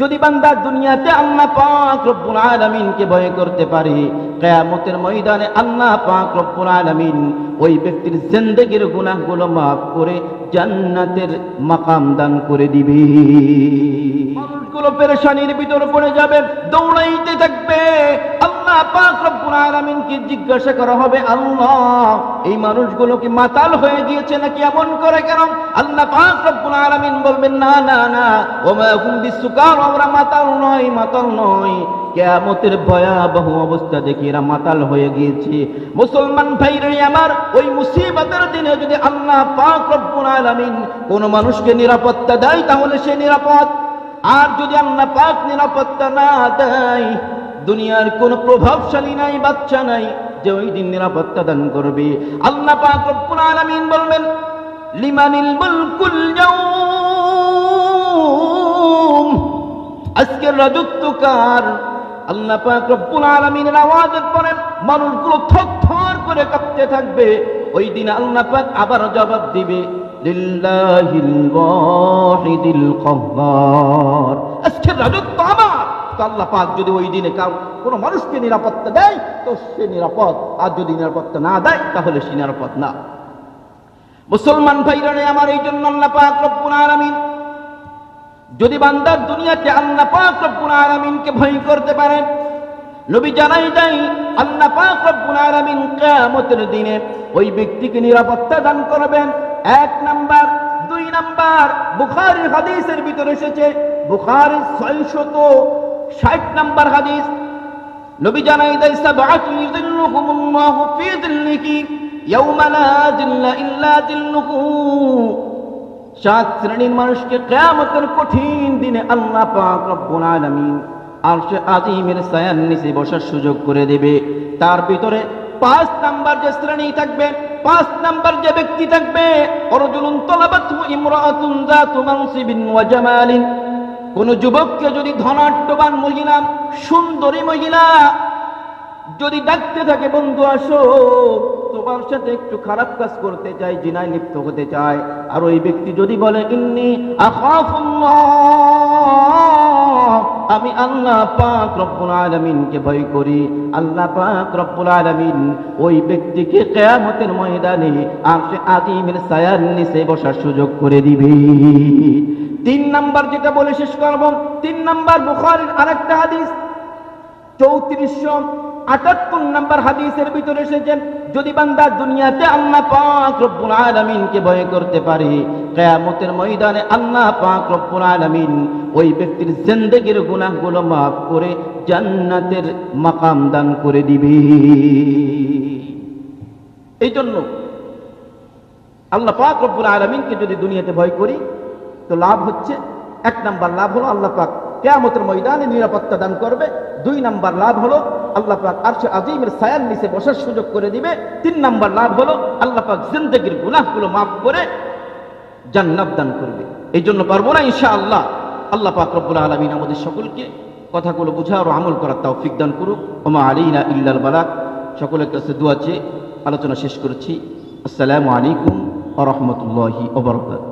যদি বান্দা দুনিয়াতে আল্লাহ পাক রব্বুল আলামিনকে ভয় করতে পারে, কিয়ামতের ময়দানে আল্লাহ পাক রব্বুল আলামিন ওই ব্যক্তির জিন্দেগির গুনাহগুলো মাফ করে জান্নাতের মাকাম দান করে দিবে। মানুষগুলো পেরেশানির ভিতর পড়ে যাবে, দৌড়াইতে থাকবে আল্লাহ জিজ্ঞাসা করা হবে, আল্লাহ, এই মানুষগুলো কি মাতাল হয়ে গিয়েছে নাকি এমন করে কেন? আল্লাহ আলামিন বলবেন, না না না আমরা মাতাল নয় মাতাল নয় কেয়ামতের ভয়াবহ অবস্থা দেখে এরা মাতাল হয়ে গিয়েছে। মুসলমান ভাইরে আমার, ওই মুসিবতের দিনে যদি আল্লাহ আলামিন কোন মানুষকে নিরাপত্তা দেয়, তাহলে সে নিরাপদ। আর যদি আল্লাহ পাক নিরাপত্তা না দেয় দুনিয়ার কোন প্রভাবশালী নাই, বাচ্চা নাই, যে ওই দিন নিরাপত্তা দান করবে। আল্লাহ পাক রব্বুল আলামিন বলবেন, লিমানিল মুলকুল ইয়াউম। আজকের রাজত্ব কার? আল্লাহ পাক রব্বুল আলামিনের আওয়াজের পরে মানুষগুলো থরথর করে কাঁপতে থাকবে। ওই দিন আল্লাহ পাক আবার জবাব দিবে, লিল্লাহিল ওয়াহিদিল কাহ্হার আজকের রাজত্ব আমার। তো আল্লাহ পাক যদি ওই দিনে কাউ কোনো মানুষকে নিরাপত্তা দেয়, তো সে নিরাপদ। আর যদি নিরাপত্তা না দেয়, তাহলে সে নিরাপদ না। মুসলমান ভাইরা আমার এই জন্য আল্লাহ পাক রব্বুল আলামিন যদি বান্দার দুনিয়াতে আল্লাহ পাক রব্বুল আলামিনকে ভয় করতে পারে নবী জানাই দেয়, আল্লাহ পাক রব্বুল আলামিন কিয়ামতের দিনে ওই ব্যক্তিকে নিরাপত্তা দান করবেন। এক নাম্বার। দুই নাম্বার। বুখারীর হাদিসের ভিতরে এসেছে, বুখারীর 660 নাম্বার হাদিস। নবী জানাই দেয় সাবআতু ইযিল্লুহুমুল্লাহু ফি যিল্লিহি ইয়াওমা লা যিল্লা ইল্লা যিল্লুহু। সাত শ্রেণির মানুষকে কেয়ামতের কঠিন দিনে আল্লাহ পাক রব্বুল আলামিন আর সে আজিমের সায়ান নিচে বসার সুযোগ করে দেবে। তার ভিতরে পাঁচ নাম্বার যে শ্রেণি থাকবে, পাঁচ নাম্বার যে ব্যক্তি থাকবে, অরজুলুন তলাবাতু ইমরাআতুন যাতু মানসিবিন ওয়া জামালিন। কোন যুবককে যদি ধনাঢ্যবান মহিলা, সুন্দরী মহিলা যদি ডাকতে থাকে, বন্ধু, আসো। তোমার সাথে একটু খারাপ কাজ করতে চাই জিনায় লিপ্ত হতে চায়। আর ওই ব্যক্তি যদি বলে, ইন্নি আমি আল্লাহ পাক রব্বুল আলামিনকে ভয় করি। আল্লাহ পাক রব্বুল আলামিন ওই ব্যক্তিকে কিয়ামতের ময়দানে আর সে আদিমের ছায়ার নিচে বসার সুযোগ করে দিবে। তিন নাম্বার যেটা বলে শেষ করব, তিন নাম্বার বুখারীর আরেকটা হাদিস। চৌত্রিশশো আটাত্তর নাম্বার হাদিসের ভিতরে এসেছেন, যদি বান্দা দুনিয়াতে আল্লাহ পাক রব্বুল আলামিনকে ভয় করতে পারে, কিয়ামতের ময়দানে আল্লাহ পাক রব্বুল আলামিন ওই ব্যক্তির জিন্দেগির গুনাহগুলো মাফ করে জান্নাতের মাকাম দান করে দিবে। এই জন্য আল্লাহ পাক রব্বুল আলামিনকে যদি দুনিয়াতে ভয় করি তো লাভ হচ্ছে। এক নাম্বার লাভ হলো আল্লাহ পাক কেয়ামতের ময়দানে নিরাপত্তা দান করবে। দুই নাম্বার লাভ হলো আল্লাহ পাক আরশে আজিমের সায়ার নিচে বসার সুযোগ করে দিবে। তিন নাম্বার লাভ হলো আল্লাহ পাক জিন্দগির গুনাহগুলো মাফ করে জান্নাত দান করবে। এই জন্য পারব না ইনশা আল্লাহ আল্লাহ পাক রব্বুল আলমিন আমাদের সকলকে কথাগুলো বুঝা আর আমল করার তাও দান করুক। ওমা আলীনা ইল্লাল বালাক। সকলের কাছে দোয়া আলোচনা শেষ করেছি। আসসালামু আলাইকুম আ রহমতুল্লাহি ওবরকাত